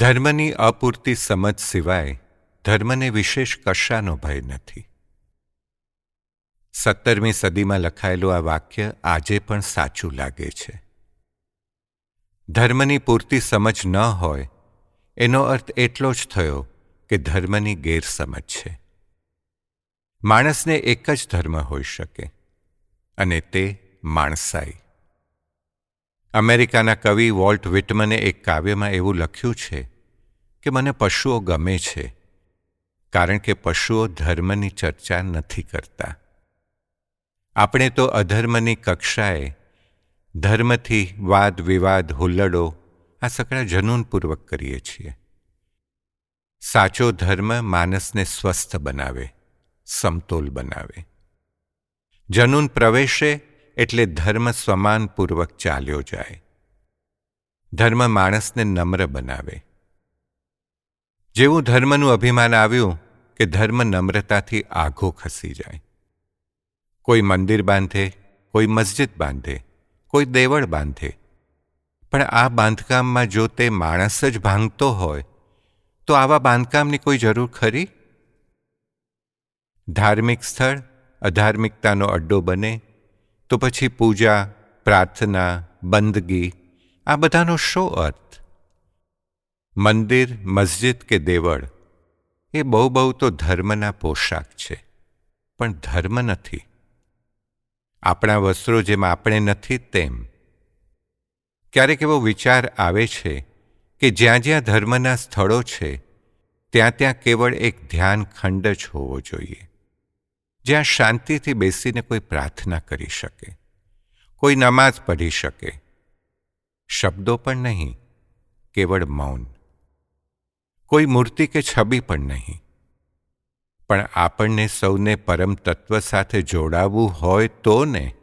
ધર્મની અપૂરતી સમજ સિવાય ધર્મને વિશેષ કશાનો ભય નથી. સત્તરમી સદીમાં લખાયેલું આ વાક્ય આજે પણ સાચું લાગે છે. ધર્મની પૂરતી સમજ ન હોય, એનો અર્થ એટલો જ થયો કે ધર્મની ગેરસમજ છે. માણસને એક જ ધર્મ હોઈ શકે, અને તે માણસાઈ. અમેરિકાના કવિ વોલ્ટ વિટમને એક કાવ્યમાં એવું લખ્યું છે કે મને પશુઓ ગમે છે, કારણ કે પશુઓ ધર્મની ચર્ચા નથી કરતા. આપણે તો અધર્મની કક્ષાએ ધર્મથી વાદ, વિવાદ, હુલ્લડો આ સકળા જનૂનપૂર્વક કરીએ છીએ. સાચો ધર્મ માનસને સ્વસ્થ બનાવે, સમતોલ બનાવે. જનૂન પ્રવેશે એટલે ધર્મ સમાનપૂર્વક ચાલ્યો જાય. ધર્મ માણસને નમ્ર બનાવે. જેવું ધર્મનું અભિમાન આવ્યું કે ધર્મ નમ્રતાથી આઘો ખસી જાય. કોઈ મંદિર બાંધે, કોઈ મસ્જિદ બાંધે, કોઈ દેવળ બાંધે. પણ આ બાંધકામમાં જો તે માણસ જ ભાંગતો હોય, તો આવા બાંધકામની કોઈ જરૂર ખરી? ધાર્મિક સ્થળ અધાર્મિકતાનો અડ્ડો બને તો પછી પૂજા, પ્રાર્થના, બંદગી, આ બધાનો શો અર્થ? મંદિર, મસ્જિદ કે દેવળ, એ બહુ બહુ તો ધર્મના પોશાક છે, પણ ધર્મ નથી. આપણા વસ્ત્રો જેમ આપણે નથી તેમ. ક્યારેક એવો વિચાર આવે છે કે જ્યાં જ્યાં ધર્મના સ્થળો છે, ત્યાં ત્યાં કેવળ એક ધ્યાન ખંડ જ હોવો જોઈએ. જ્યાં શાંતિથી બેસીને કોઈ પ્રાર્થના કરી શકે, કોઈ નમાઝ પઢી શકે. શબ્દો પણ નહીં, કેવળ મૌન. કોઈ મૂર્તિ કે છબી પણ નહીં. પણ આપણને સૌને પરમ તત્વ સાથે જોડાવવું હોય તો ને